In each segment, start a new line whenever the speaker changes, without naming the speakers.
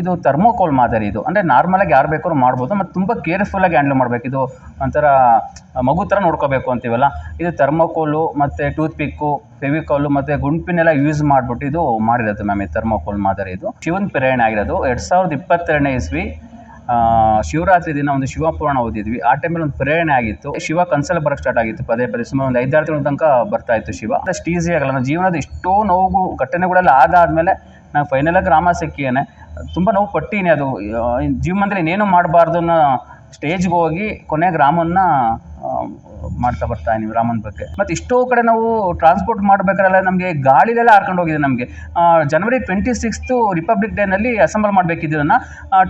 ಇದು ಥರ್ಮೋಕೋಲ್ ಮಾದರಿ ಇದು. ಅಂದರೆ ನಾರ್ಮಲಾಗಿ ಯಾರು ಬೇಕಾದ್ರೂ ಮಾಡ್ಬೋದು, ಮತ್ತು ತುಂಬ ಕೇರ್ಫುಲ್ಲಾಗಿ ಹ್ಯಾಂಡಲ್ ಮಾಡಬೇಕು. ಇದು ಒಂಥರ ಮಗು ಥರ ನೋಡ್ಕೋಬೇಕು ಅಂತೀವಲ್ಲ? ಇದು ಥರ್ಮೋಕೋಲು ಮತ್ತು ಟೂತ್ ಪಿಕ್ಕು ಫೆವಿಕಾಲು ಮತ್ತು ಗುಂಪಿನೆಲ್ಲ ಯೂಸ್ ಮಾಡಿಬಿಟ್ಟು ಇದು ಮಾಡಿರೋದು ಮ್ಯಾಮ್ ಈ ಥರ್ಮೋಕೋಲ್ ಮಾದರಿ ಇದು. ಶಿವನ ಪ್ರೇರಣೆ ಆಗಿರೋದು. ಎರಡು ಸಾವಿರದ ಇಪ್ಪತ್ತೆರಡನೇ ಇಸ್ವಿ ಶಿವರಾತ್ರಿ ದಿನ ಒಂದು ಶಿವಪುರಾಣ ಓದಿದ್ವಿ. ಆ ಟೈಮಲ್ಲಿ ಒಂದು ಪ್ರೇರಣೆ ಆಗಿತ್ತು. ಶಿವ ಕನ್ಸಲ್ ಬರಕ್ಕೆ ಸ್ಟಾರ್ಟ್ ಆಗಿತ್ತು ಪದೇ ಪದೇ. ಸುಮಾರು ಒಂದು ಐದಾರು ತಿಂಗಳ ತನಕ ಬರ್ತಾ ಇತ್ತು ಶಿವ. ಅಷ್ಟು ಈಸಿ ಆಗಲ್ಲ. ನಮ್ಮ ಜೀವನದ ಎಷ್ಟೋ ನೋವು, ಘಟನೆಗಳೆಲ್ಲ ಆದಾದ್ಮೇಲೆ ನಾನು ಫೈನಲಾಗಿ ರಾಮ ಸಿಕ್ಕಿಯೇ ತುಂಬ ನೋವು ಪಟ್ಟೀನಿ ಅದು. ಜೀವನದಲ್ಲಿ ಇನ್ನೇನು ಮಾಡಬಾರ್ದು ಅನ್ನೋ ಸ್ಟೇಜ್ಗೆ ಹೋಗಿ ಕೊನೆಗೆ ರಾಮನ್ನ ಮಾಡ್ತಾ ಬರ್ತಾ ನೀವು ರಾಮನ ಬಗ್ಗೆ. ಮತ್ತು ಇಷ್ಟೋ ಕಡೆ ನಾವು ಟ್ರಾನ್ಸ್ಪೋರ್ಟ್ ಮಾಡಬೇಕಾದ್ರೆ ನಮಗೆ ಗಾಳಿಲೆಲ್ಲ ಹಾಕೊಂಡು ಹೋಗಿದೆ ನಮಗೆ. ಜನವರಿ ಟ್ವೆಂಟಿ ಸಿಕ್ಸ್ತು ರಿಪಬ್ಲಿಕ್ ಡೇನಲ್ಲಿ ಅಸೆಂಬಲ್ ಮಾಡಬೇಕಿದ್ದನ್ನು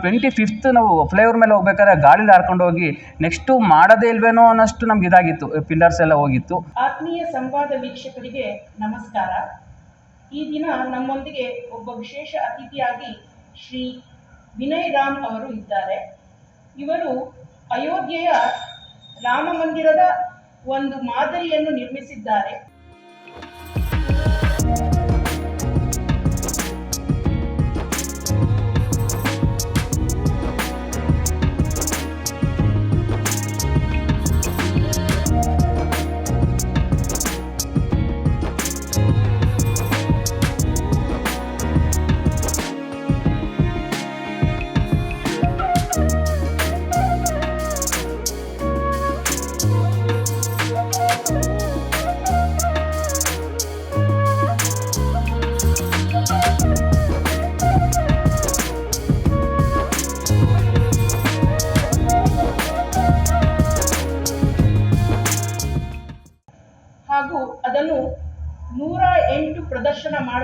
ಟ್ವೆಂಟಿ ಫಿಫ್ತ್ ನಾವು ಫ್ಲೈಓವರ್ ಮೇಲೆ ಹೋಗ್ಬೇಕಾದ್ರೆ ಗಾಳಿಲಿ ಹಾಕೊಂಡು ಹೋಗಿ ನೆಕ್ಸ್ಟು ಮಾಡೋದೇ ಇಲ್ವೇನೋ ಅನ್ನೋಷ್ಟು ನಮ್ಗೆ ಇದಾಗಿತ್ತು ಪಿಲ್ಲರ್ಸ್ ಎಲ್ಲ ಹೋಗಿತ್ತು.
ಆತ್ಮೀಯ ಸಂವಾದ ವೀಕ್ಷಕರಿಗೆ ನಮಸ್ಕಾರ. ಈ ದಿನ ನಮ್ಮೊಂದಿಗೆ ಒಬ್ಬ ವಿಶೇಷ ಅತಿಥಿಯಾಗಿ ಶ್ರೀ ವಿನಯ್ ರಾಮ್ ಅವರು ಇದ್ದಾರೆ. ಇವರು ಅಯೋಧ್ಯೆಯ ರಾಮ ಮಂದಿರದ ಒಂದು ಮಾದರಿಯನ್ನು ನಿರ್ಮಿಸಿದ್ದಾರೆ.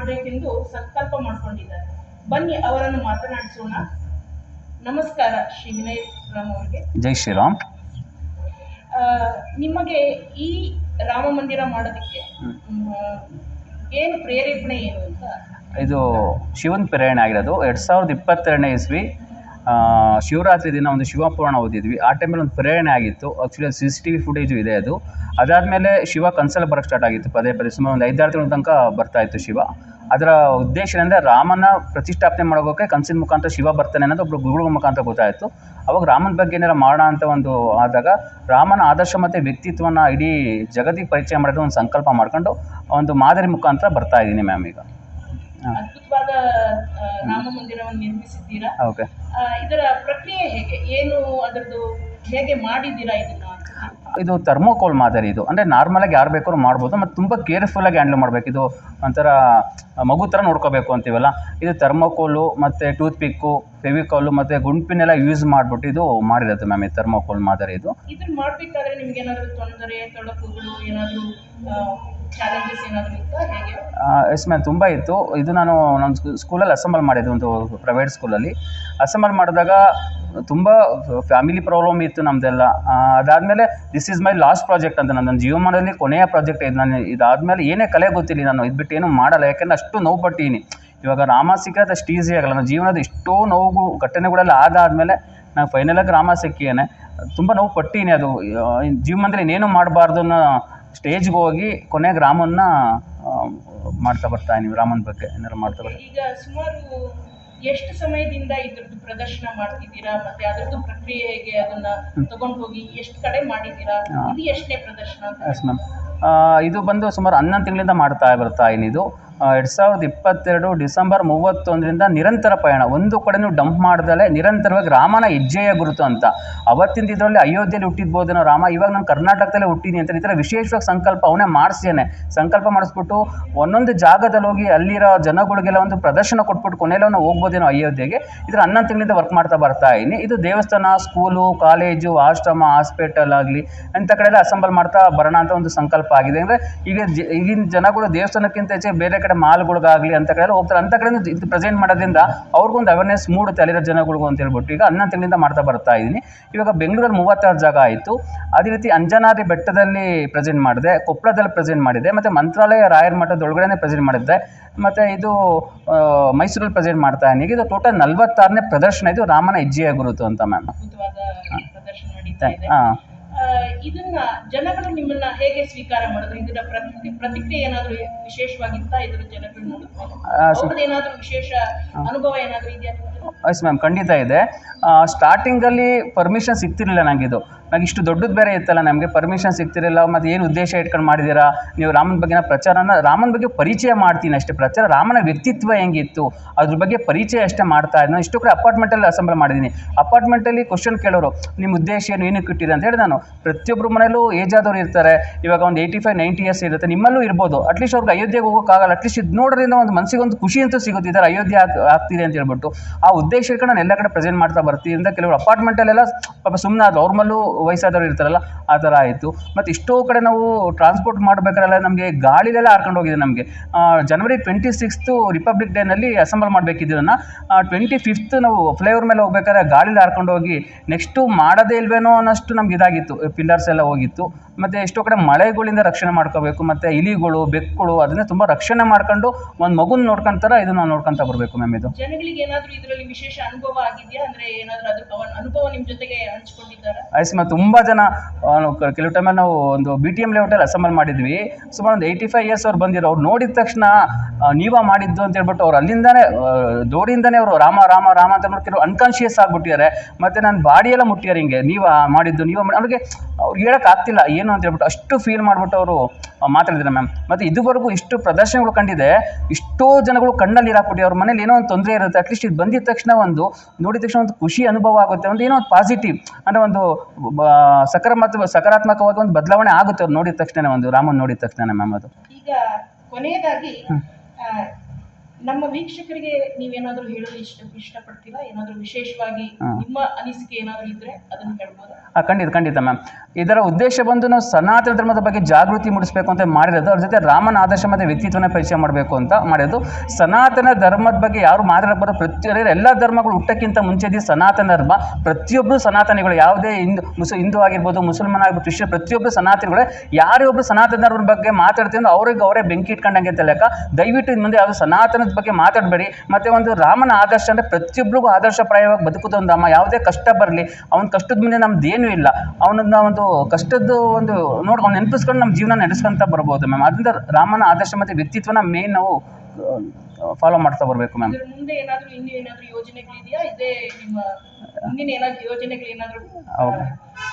ಮಾಡಬೇಕೆಂದು ಸಂಕಲ್ಪ ಮಾಡಿಕೊಂಡಿದ್ದಾರೆ. ಬನ್ನಿ ಅವರನ್ನು ಮಾತನಾಡಿಸೋಣ. ನಮಸ್ಕಾರ ಶ್ರೀ ವಿನಯ್ ರಾಮ್ ಅವರಿಗೆ.
ಜೈ ಶ್ರೀರಾಮ್.
ನಿಮಗೆ ಈ ರಾಮ ಮಂದಿರ ಮಾಡೋದಕ್ಕೆ ಏನು ಪ್ರೇರೇಪಣೆ ಏನು ಅಂತ?
ಇದು ಶಿವನ ಪ್ರೇರಣೆ ಆಗಿರೋದು. ಎರಡು ಸಾವಿರದ ಇಪ್ಪತ್ತೆರಡನೇ ಇಸ್ವಿ ಶಿವರಾತ್ರಿ ದಿನ ಒಂದು ಶಿವಪುರಾಣ ಓದಿದ್ವಿ. ಆ ಟೈಮಲ್ಲಿ ಒಂದು ಪ್ರೇರಣೆ ಆಗಿತ್ತು. Actually C C T V footage ಇದೆ ಅದು. ಅದಾದಮೇಲೆ ಶಿವ ಕನ್ಸಲ್ ಬರಕ್ಕೆ ಸ್ಟಾರ್ಟ್ ಆಗಿತ್ತು. ಪದೇ ಪದೇ ಸುಮಾರು ಒಂದು ಐದಾರು ತಿಂಗಳ ತನಕ ಬರ್ತಾ ಇತ್ತು ಶಿವ. ಅದರ ಉದ್ದೇಶ ಏನಂದರೆ ರಾಮನ ಪ್ರತಿಷ್ಠಾಪನೆ ಮಾಡೋಕೆ ಕನಸಿನ ಮುಖಾಂತರ ಶಿವ ಬರ್ತಾನೆ ಅನ್ನೋದು ಒಬ್ಬರು ಗುರುಗಳ ಮುಖಾಂತರ ಗೊತ್ತಾಯಿತು. ಅವಾಗ ರಾಮನ ಬಗ್ಗೆ ಏನಾರ ಮಾಡೋಣ ಅಂತ ಒಂದು ಆದಾಗ ರಾಮನ ಆದರ್ಶ ಮತ್ತು ವ್ಯಕ್ತಿತ್ವನ ಇಡೀ ಜಗತ್ತಿಗೆ ಪರಿಚಯ ಮಾಡೋದು ಒಂದು ಸಂಕಲ್ಪ ಮಾಡ್ಕೊಂಡು ಒಂದು ಮಾದರಿ ಮುಖಾಂತರ ಬರ್ತಾ ಇದ್ದೀನಿ ಮ್ಯಾಮ್ ಈಗ. ಹಾಂ.
ಅದ್ಭುತವಾದ ರಾಮ ಮಂದಿರವನ್ನು ನಿರ್ಮಿಸಿದ್ದೀರಾ?
ಓಕೆ.
ಇದರ ಪ್ರಕ್ರಿಯೆ ಹೇಗೆ? ಏನು ಅದರದ್ದು ಹೇಗೆ ಮಾಡಿದ್ದೀರಾ ಇದನ್ನ?
ಇದು ಥರ್ಮೋಕೋಲ್ ಮಾದರಿ ಇದು. ಅಂದರೆ ನಾರ್ಮಲಾಗಿ ಯಾರು ಬೇಕಾದ್ರೂ ಮಾಡ್ಬೋದು ಮತ್ತು ತುಂಬ ಕೇರ್ಫುಲ್ಲಾಗಿ ಹ್ಯಾಂಡಲ್ ಮಾಡಬೇಕು. ಇದು ಒಂಥರ ಮಗು ಥರ ನೋಡ್ಕೋಬೇಕು ಅಂತೀವಲ್ಲ? ಇದು ಥರ್ಮೋಕೋಲು ಮತ್ತು ಟೂತ್ ಪಿಕ್ಕು ಫೆವಿಕಾಲು ಮತ್ತು ಗುಂಪಿನೆಲ್ಲ ಯೂಸ್ ಮಾಡಿಬಿಟ್ಟು ಇದು ಮಾಡಿರೋದು ಮ್ಯಾಮ್ ಈ ಥರ್ಮೋಕೋಲ್ ಮಾದರಿ ಇದು.
ಇದನ್ನ ಮಾಡ್ಬೇಕಾದ್ರೆ ನಿಮ್ಗೆ ಏನಾದ್ರು ತೊಂದರೆ ತೊಡಕುಗಳು ಏನಾದ್ರು ಚಾಲೆಂಜಸ್ ಏನಾದ್ರು ಇತ್ತಾ? ಹೇಗೆ?
ಎಸ್ ಮ್ಯಾಮ್ ತುಂಬ ಇತ್ತು. ಇದು ನಾನು ನನ್ನ ಸ್ಕೂಲಲ್ಲಿ ಅಸೆಂಬಲ್ ಮಾಡಿದ್ದು ಒಂದು ಪ್ರೈವೇಟ್ ಸ್ಕೂಲಲ್ಲಿ ಅಸೆಂಬಲ್ ಮಾಡಿದಾಗ ತುಂಬ ಫ್ಯಾಮಿಲಿ ಪ್ರಾಬ್ಲಮ್ ಇತ್ತು ನಮ್ಮದೆಲ್ಲ ಅದಾದಮೇಲೆ this is my last project ಅಂತ ನನ್ನ ಜೀವಮಾನದಲ್ಲಿ ಕೊನೆಯ ಪ್ರಾಜೆಕ್ಟ್ ಇದು ನಾನು ಇದಾದಮೇಲೆ ಏನೇ ಕಲೆ ಗೊತ್ತಿಲ್ಲ ನಾನು ಇದು ಬಿಟ್ಟು ಏನೂ ಮಾಡಲ್ಲ, ಯಾಕೆಂದ್ರೆ ಅಷ್ಟು ನೋವು ಪಟ್ಟೀನಿ ಇವಾಗ ರಾಮ ಸಿಕ್ಕೋದು ಅಷ್ಟು ಈಸಿ ಆಗಲ್ಲ. ನನ್ನ ಜೀವನದ ಎಷ್ಟೋ ನೋವು ಘಟನೆಗಳೆಲ್ಲ ಆದಾದಮೇಲೆ ನಾನು ಫೈನಲಾಗಿ ರಾಮ ಸಿಕ್ಕಿಯೇನೆ ತುಂಬ ನೋವು ಪಟ್ಟೀನಿ ಅದು. ಜೀವಮಾನದಲ್ಲಿ ಇನ್ನೇನು ಮಾಡಬಾರ್ದು ಅನ್ನೋ ಸ್ಟೇಜ್ಗೆ ಹೋಗಿ ಕೊನೆ ರಾಮನ್ನ ಮಾಡ್ತಾ ಬರ್ತಾ ಇದೀನಿ ರಾಮನ ಬಗ್ಗೆ ಏನಾರು ಮಾಡ್ತಾ ಬರ್ತಾ.
ಎಷ್ಟು ಸಮಯದಿಂದ ಇದ್ರದ್ದು ಪ್ರದರ್ಶನ ಮಾಡ್ತಿದ್ದೀರಾ? ಮತ್ತೆ ಅದರದ್ದು ಪ್ರಕ್ರಿಯೆ ಹೇಗೆ ಅದನ್ನ ತಗೊಂಡು ಹೋಗಿ ಎಷ್ಟು ಕಡೆ ಮಾಡಿದ್ದೀರಾ? ಇದು ಎಷ್ಟನೇ ಪ್ರದರ್ಶನ
ಎಸ್ ಮ್ಯಾಮ್ ಇದು ಬಂದು ಸುಮಾರು ಹನ್ನೊಂದು ತಿಂಗಳಿಂದ ಮಾಡ್ತಾ ಬರ್ತಾ ಇದು ಎರಡು ಸಾವಿರದ ಇಪ್ಪತ್ತೆರಡು ಡಿಸೆಂಬರ್ ಮೂವತ್ತೊಂದರಿಂದ ನಿರಂತರ ಪಯಣ. ಒಂದು ಕಡೆನೂ ಡಂಪ್ ಮಾಡ್ದಲೆ ನಿರಂತರವಾಗಿ ರಾಮನ ಹೆಜ್ಜೆಯ ಗುರುತು ಅಂತ. ಅವತ್ತಿಂದ ಇದರಲ್ಲಿ ಅಯೋಧ್ಯೆಯಲ್ಲಿ ಹುಟ್ಟಿದ್ಬೋದೇನೋ ರಾಮ, ಇವಾಗ ನಾನು ಕರ್ನಾಟಕದಲ್ಲೇ ಹುಟ್ಟಿದ್ದೀನಿ ಅಂತ ಈ ಥರ ವಿಶೇಷವಾಗಿ ಸಂಕಲ್ಪ ಅವನೇ ಮಾಡಿಸ್ತೇನೆ ಸಂಕಲ್ಪ ಮಾಡಿಸ್ಬಿಟ್ಟು ಒಂದೊಂದು ಜಾಗದಲ್ಲಿ ಹೋಗಿ ಅಲ್ಲಿರೋ ಜನಗಳಿಗೆಲ್ಲ ಒಂದು ಪ್ರದರ್ಶನ ಕೊಟ್ಬಿಟ್ಟು ಕೊನೆಯಲ್ಲಿ ಅವನು ಹೋಗ್ಬೋದೇನೋ ಅಯೋಧ್ಯೆಗೆ. ಇದರ ಹನ್ನೊಂದು ತಿಂಗಳಿಂದ ವರ್ಕ್ ಮಾಡ್ತಾ ಬರ್ತಾ ಇದ್ದೀನಿ. ಇದು ದೇವಸ್ಥಾನ ಸ್ಕೂಲು ಕಾಲೇಜು ಆಶ್ರಮ ಹಾಸ್ಪಿಟಲ್ ಆಗಲಿ ಅಂಥ ಕಡೆ ಎಲ್ಲ ಅಸೆಂಬಲ್ ಮಾಡ್ತಾ ಬರೋಣ ಅಂತ ಒಂದು ಸಂಕಲ್ಪ ಆಗಿದೆ. ಅಂದರೆ ಈಗ ಈಗಿನ ಜನಗಳು ದೇವಸ್ಥಾನಕ್ಕಿಂತ ಹೆಚ್ಚು ಬೇರೆ ಕಡೆ ಮಾಲ್ಗಳಿಗಾಗಲಿ ಅಂತ ಕಡೆ ಎಲ್ಲ ಹೋಗ್ತಾರೆ. ಅಂತ ಕಡೆ ಇದು ಪ್ರೆಸೆಂಟ್ ಮಾಡೋದ್ರಿಂದ ಅವ್ರಿಗೊಂದು ಅವೇರ್ನೆಸ್ ಮೂಡುತ್ತೆ ಅಲ್ಲಿರೋ ಜನಗಳಿಗೂ ಅಂತ ಹೇಳ್ಬಿಟ್ಟು. ಈಗ ಹನ್ನೊಂದು ತಿಂಗಳಿಂದ ಮಾಡ್ತಾ ಬರ್ತಾ ಇದ್ದೀನಿ ಇವಾಗ ಬೆಂಗಳೂರಲ್ಲಿ ಮೂವತ್ತಾರು ಜಾಗ ಆಯಿತು. ಅದೇ ರೀತಿ ಅಂಜನಾದ್ರಿ ಬೆಟ್ಟದಲ್ಲಿ ಪ್ರೆಸೆಂಟ್ ಮಾಡಿದೆ ಕೊಪ್ಪಳದಲ್ಲಿ ಪ್ರೆಸೆಂಟ್ ಮಾಡಿದೆ ಮತ್ತು ಮಂತ್ರಾಲಯ ರಾಯರ ಮಠದ ಒಳಗಡೆನೆ ಪ್ರೆಸೆಂಟ್ ಮಾಡಿದ್ದೆ. ಮತ್ತು ಇದು ಮೈಸೂರಲ್ಲಿ ಪ್ರೆಸೆಂಟ್ ಮಾಡ್ತಾ ಇದ್ದೀನಿ ಇದು ಟೋಟಲ್ ನಲ್ವತ್ತಾರನೇ ಪ್ರದರ್ಶನ. ಇದು ರಾಮನ ಹೆಜ್ಜೆಯ ಗುರುತು ಅಂತ ಮ್ಯಾಮ್ ಹಾಂ.
ಇದನ್ನ ಜನಗಳು ನಿಮ್ಮನ್ನ ಹೇಗೆ ಸ್ವೀಕಾರ ಮಾಡಿದ್ರು ಇದರ ಪ್ರತಿ ಪ್ರತಿಕ್ರಿಯೆ ಏನಾದ್ರು ವಿಶೇಷವಾಗಿತ್ತ? ಇದ್ರ ಜನಗಳು ಅವ್ರದ್ದು ಏನಾದ್ರು ವಿಶೇಷ ಅನುಭವ ಏನಾದ್ರು ಇದೆಯಾ?
ಎಸ್ ಮ್ಯಾಮ್ ಖಂಡಿತ ಇದೆ. ಸ್ಟಾರ್ಟಿಂಗಲ್ಲಿ ಪರ್ಮಿಷನ್ ಸಿಗ್ತಿರಲಿಲ್ಲ ನನಗಿದು ನನಗೆ ಇಷ್ಟು ದೊಡ್ಡದು ಬೇರೆ ಇತ್ತಲ್ಲ, ನಮಗೆ ಪರ್ಮಿಷನ್ ಸಿಗ್ತಿರಲಿಲ್ಲ, ಮತ್ತು ಏನು ಉದ್ದೇಶ ಇಟ್ಕೊಂಡು ಮಾಡಿದ್ದೀರಾ ನೀವು ರಾಮನ ಬಗ್ಗೆನ ಪ್ರಚಾರನ, ರಾಮನ ಬಗ್ಗೆ ಪರಿಚಯ ಮಾಡ್ತೀನಿ ಅಷ್ಟೇ. ಪ್ರಚಾರ ರಾಮನ ವ್ಯಕ್ತಿತ್ವ ಹೆಂಗಿತ್ತು, ಅದ್ರ ಬಗ್ಗೆ ಪರಿಚಯ ಅಷ್ಟೇ ಮಾಡ್ತಾ ಇದ್ದೆ. ಇಷ್ಟು ಕಡೆ ಅಪಾರ್ಟ್ಮೆಂಟಲ್ಲಿ ಅಸೆಂಬಲ್ ಮಾಡಿದ್ದೀನಿ. ಅಪಾರ್ಟ್ಮೆಂಟಲ್ಲಿ ಕ್ವಶನ್ ಕೇಳೋರು ನಿಮ್ಮ ಉದ್ದೇಶ ಏನು, ಏನಕ್ಕೆ ಇಟ್ಟಿದೆ ಅಂತ ಹೇಳಿ ನಾನು. ಪ್ರತಿಯೊಬ್ಬರ ಮನೇಲೂ ಏಜ್ ಆದವರು ಇರ್ತಾರೆ. ಇವಾಗ ಒಂದು ಏಯ್ಟಿ ಫೈವ್ ನೈಂಟಿ ಇಯರ್ಸ್ ಇರುತ್ತೆ. ನಿಮ್ಮಲ್ಲೂ ಇರ್ಬೋದು. ಅಟ್ಲೀಸ್ಟ್ ಅವ್ರಿಗೆ ಅಯೋಧ್ಯೆಗೆ ಹೋಗೋಕ್ಕಾಗಲ್ಲ ಅಟ್ಲೀಸ್ಟ್ ಇದು ನೋಡೋದ್ರಿಂದ ಒಂದು ಮನಸ್ಸಿಗೆ ಒಂದು ಖುಷಿ ಅಂತೂ ಸಿಗುತ್ತೆ ಅಯೋಧ್ಯೆ ಆಗ್ತಿದೆ ಅಂತ ಹೇಳ್ಬಿಟ್ಟು. ಆ ಉದ್ದೇಶ ಇಟ್ಕೊಂಡು ನಾನು ಎಲ್ಲ ಕಡೆ ಪ್ರೆಸೆಂಟ್ ಮಾಡ್ತಾ ಬರ್ತೀನಿ ಅಂತ ಕೆಲವರು ಅಪಾರ್ಟ್ಮೆಂಟಲ್ಲೆಲ್ಲ ಪಾಪ ಸುಮ್ಮನೆ ಆದ್ರು ಅವ್ರ ಮೇಲೂ ವಯಸ್ಸಾದವ್ರು ಇರ್ತಾರಲ್ಲ, ಆ ಥರ ಆಯಿತು. ಮತ್ತು ಎಷ್ಟೋ ಕಡೆ ನಾವು ಟ್ರಾನ್ಸ್ಪೋರ್ಟ್ ಮಾಡಬೇಕಾರೆಲ್ಲ ನಮಗೆ ಗಾಳಿಲೆಲ್ಲ ಹಾರ್ಕೊಂಡು ಹೋಗಿದೆ ನಮಗೆ. ಜನವರಿ ಟ್ವೆಂಟಿ ಸಿಕ್ಸ್ತು ರಿಪಬ್ಲಿಕ್ ಡೇನಲ್ಲಿ ಅಸೆಂಬಲ್ ಮಾಡಬೇಕಿದ್ದನ್ನು ಟ್ವೆಂಟಿ ಫಿಫ್ತ್ ನಾವು ಫ್ಲೈಓವರ್ ಮೇಲೆ ಹೋಗ್ಬೇಕಾದ್ರೆ ಗಾಳಿಲಿ ಹಾರ್ಕೊಂಡು ಹೋಗಿ ನೆಕ್ಸ್ಟು ಮಾಡೋದೇ ಇಲ್ವೇನೋ ಅನ್ನೋಷ್ಟು ನಮ್ಗೆ ಇದಾಗಿತ್ತು. ಪಿಲ್ಲರ್ಸ್ ಎಲ್ಲ ಹೋಗಿತ್ತು. ಮತ್ತು ಎಷ್ಟೋ ಕಡೆ ಮಳೆಗಳಿಂದ ರಕ್ಷಣೆ ಮಾಡ್ಕೋಬೇಕು ಮತ್ತು ಇಲಿಗಳು ಬೆಕ್ಕುಗಳು ಅದನ್ನೇ ತುಂಬ ರಕ್ಷಣೆ ಮಾಡ್ಕೊಂಡು ಒಂದು ಮಗುನ ನೋಡ್ಕೊಂತಾರ ಇದು ನಾವು ನೋಡ್ಕೊಂತ ಬರಬೇಕು ಮ್ಯಾಮ್ ಇದು.
ಜನಗಳಿಗೆ ಏನಾದರೂ ಇದರಲ್ಲಿ ವಿಶೇಷ ಅನುಭವ ಆಗಿದೆಯಾ? ಅಂದ್ರೆ ಏನಾದರೂ ಅದ್ರ ಅನುಭವ ನಿಮ್ಮ ಜೊತೆಗೆ ಹಂಚ್ಕೊಂಡಿದ್ದಾರೆ?
ಐಸ್ ಮತ್ತು ತುಂಬ ಜನ ಕೆಲವು ಟೈಮಲ್ಲಿ ನಾವು ಒಂದು B T M level assemble ಮಾಡಿದ್ವಿ. ಸುಮಾರು ಒಂದು ಏಯ್ಟಿ ಫೈವ್ ಇಯರ್ಸ್ ಅವ್ರು ಬಂದಿರೋ ಅವ್ರು ನೋಡಿದ ತಕ್ಷಣ ನೀವಾ ಮಾಡಿದ್ದು ಅಂತ ಹೇಳ್ಬಿಟ್ಟು ಅವ್ರು ಅಲ್ಲಿಂದಾನೇ ದೋಡಿಂದಾನೇ ಅವರು ರಾಮ ರಾಮ ರಾಮ ಅಂತ ಮಾಡ್ಕೊಂಡು ಕೆಲವು ಅನ್ಕಾನ್ಶಿಯಸ್ ಆಗಿಬಿಟ್ಟಿದ್ದಾರೆ. ಮತ್ತು ನಾನು ಬಾಡಿ ಎಲ್ಲ ಮುಟ್ಟಿದ್ದಾರೆ ಹಿಂಗೆ. ನೀವಾ ಮಾಡಿದ್ದು ನೀವಾ ಮಾಡಿ ಅವ್ರಿಗೆ ಅವ್ರಿಗೆ ಹೇಳಕ್ಕೆ ಆಗ್ತಿಲ್ಲ. ಏನು ಅಂತ ಹೇಳ್ಬಿಟ್ಟು ಅಷ್ಟು ಫೀಲ್ ಮಾಡಿಬಿಟ್ಟು ಅವರು ಮಾತಾಡಿದ್ದಾರೆ ಮ್ಯಾಮ್ ಮತ್ತು ಇದುವರೆಗೂ ಇಷ್ಟು ಪ್ರದರ್ಶನಗಳು ಕಂಡಿದೆ ಇಷ್ಟೋ ಜನಗಳು ಕಣ್ಣಲ್ಲಿ ಹಾಕ್ಬಿಟ್ಟು ಅವ್ರ ಮನೇಲಿ ಏನೋ ಒಂದು ತೊಂದರೆ ಇರುತ್ತೆ. ಅಟ್ಲೀಸ್ಟ್ ಇದು ಬಂದಿದ ತಕ್ಷಣ ಒಂದು ನೋಡಿದ ತಕ್ಷಣ ಒಂದು ಖುಷಿ ಅನುಭವ ಆಗುತ್ತೆ. ಒಂದು ಏನೋ ಒಂದು ಪಾಸಿಟಿವ್ ಅಂದರೆ ಒಂದು ಸಕಾರಾತ್ಮಕ ಸಕಾರಾತ್ಮಕವಾಗಿ ಒಂದು ಬದಲಾವಣೆ ಆಗುತ್ತೆ ಅವ್ರು ನೋಡಿದ ತಕ್ಷಣ ಒಂದು ರಾಮನ್ ನೋಡಿದ ತಕ್ಷಣ ಮ್ಯಾಮ್ ಅದು.
ಈಗ ಕೊನೆಯದಾಗಿ ನಮ್ಮ ವೀಕ್ಷಕರಿಗೆ ನೀವೇನಾದ್ರೂ ಹೇಳಲು ಇಷ್ಟ ಇಷ್ಟಪಡ್ತೀರಾ? ಏನಾದರೂ ವಿಶೇಷವಾಗಿ ನಿಮ್ಮ ಅನಿಸಿಕೆ ಏನಾದರೂ ಇದ್ರೆ ಅದನ್ನು ಹೇಳ್ಬೋದು?
ಖಂಡಿತ ಖಂಡಿತ ಮ್ಯಾಮ್ ಇದರ ಉದ್ದೇಶ ಬಂದು ನಾವು ಸನಾತನ ಧರ್ಮದ ಬಗ್ಗೆ ಜಾಗೃತಿ ಮೂಡಿಸಬೇಕು ಅಂತ ಮಾಡಿರೋದು ಅದ್ರ ಜೊತೆ ರಾಮನ ಆದರ್ಶ ಮತ್ತು ವ್ಯಕ್ತಿತ್ವನ ಪರಿಚಯ ಮಾಡಬೇಕು ಅಂತ ಮಾಡಿರೋದು. ಸನಾತನ ಧರ್ಮದ ಬಗ್ಗೆ ಯಾರು ಮಾತಾಡಕ್ಕೆ ಬರೋ ಪ್ರತಿ ಎಲ್ಲ ಧರ್ಮಗಳು ಹುಟ್ಟಕ್ಕಿಂತ ಮುಂಚೆದಿ ಸನಾತನ ಧರ್ಮ. ಪ್ರತಿಯೊಬ್ಬರು ಸನಾತನಿಗಳು ಯಾವುದೇ ಹಿಂದೂ ಮುಸ್ ಹಿಂದೂ ಆಗಿರ್ಬೋದು ಮುಸಲ್ಮಾನ್ ಆಗಿರ್ಬೋದು ಕ್ರಿಶ್ಚಿಯನ್ ಪ್ರತಿಯೊಬ್ಬರು ಸನಾತನಿಗಳೇ. ಯಾರೇ ಒಬ್ಬರು ಸನಾತನ ಧರ್ಮದ ಬಗ್ಗೆ ಮಾತಾಡ್ತೀವಿ ಅಂದ್ರೆ ಅವ್ರಿಗೆ ಅವರೇ ಬೆಂಕಿ ಇಟ್ಕೊಂಡಂಗೆ ಅಂತ ಲೆಕ್ಕ. ದಯವಿಟ್ಟು ಇನ್ನು ಮುಂದೆ ಯಾವುದು ಸನಾತನದ ಬಗ್ಗೆ ಮಾತಾಡಬೇಡಿ. ಮತ್ತು ಒಂದು ರಾಮನ ಆದರ್ಶ ಅಂದರೆ ಪ್ರತಿಯೊಬ್ಬರಿಗೂ ಆದರ್ಶಪ್ರಾಯವಾಗಿ ಬದುಕುದು ಅಮ್ಮ. ಯಾವುದೇ ಕಷ್ಟ ಬರಲಿ, ಅವನ ಕಷ್ಟದ ಮುಂದೆ ನಮ್ದೇನೂ ಇಲ್ಲ. ಅವನನ್ನ ಒಂದು ಕಷ್ಟದ ಒಂದು ನೋಡಿ, ಅವ್ನು ನೆನಪಿಸ್ಕೊಂಡು ನಮ್ಮ ಜೀವನ ನಡೆಸ್ಕೊಂತ ಬರ್ಬೋದು ಮ್ಯಾಮ್ ಅದರಿಂದ ರಾಮನ ಆದರ್ಶ ಮತ್ತು ವ್ಯಕ್ತಿತ್ವನ ಮೇನ್ ನಾವು ಫಾಲೋ ಮಾಡ್ತಾ ಬರಬೇಕು ಮ್ಯಾಮ್
ಮುಂದೆ ಏನಾದ್ರೂ ಇನ್ನೂ ಏನಾದ್ರೂ ಯೋಜನೆಗಳಿದೆಯಾ ಇದೇ ನಿಮ್ಮ ಮುಂದಿನ ಏನಾದ್ರೂ ಯೋಜನೆಗಳು ಏನಾದ್ರೂ
ಹೌದು.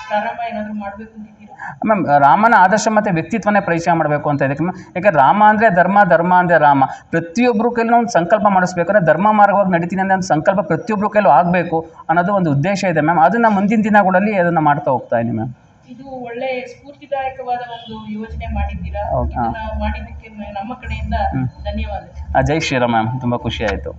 ಪ್ರಾರಂಭ ಏನಾದ್ರೂ ಮಾಡ್ಬೇಕು ಅಂತಿದ್ದೀರಾ
ಮ್ಯಾಮ್ ರಾಮನ ಆದರ್ಶ ಮತ್ತು ವ್ಯಕ್ತಿತ್ವನೇ ಪರಿಚಯ ಮಾಡಬೇಕು ಅಂತ ಇದಕ್ಕೆ ಮ್ಯಾಮ್ ಯಾಕೆ ರಾಮ ಅಂದರೆ ಧರ್ಮ ಧರ್ಮ ಅಂದರೆ ರಾಮ. ಪ್ರತಿಯೊಬ್ಬರು ಕೈಲೂ ಒಂದು ಸಂಕಲ್ಪ ಮಾಡಿಸ್ಬೇಕಂದ್ರೆ ಧರ್ಮ ಮಾರ್ಗವಾಗಿ ನಡೀತೀನಿ ಅಂದರೆ ಒಂದು ಸಂಕಲ್ಪ ಪ್ರತಿಯೊಬ್ಬರು ಕೈಲೂ ಆಗಬೇಕು ಅನ್ನೋದು ಒಂದು ಉದ್ದೇಶ ಇದೆ ಮ್ಯಾಮ್ ಅದನ್ನು ಮುಂದಿನ ದಿನಗಳಲ್ಲಿ ಅದನ್ನು ಮಾಡ್ತಾ ಹೋಗ್ತಾ ಇದ್ದೀನಿ ಮ್ಯಾಮ್
ಇದು ಒಳ್ಳೆ ಸ್ಫೂರ್ತಿದಾಯಕವಾದ ಒಂದು ಯೋಜನೆ ಮಾಡಿದ್ದೀರಾ? ಇದನ್ನ ಮಾಡಿದ್ದಕ್ಕೆ ನಮ್ಮ ಕಡೆಯಿಂದ ಧನ್ಯವಾದ
ಜೈ ಶ್ರೀರಾಮ್ ಮ್ಯಾಮ್. ತುಂಬಾ ಖುಷಿ ಆಯಿತು.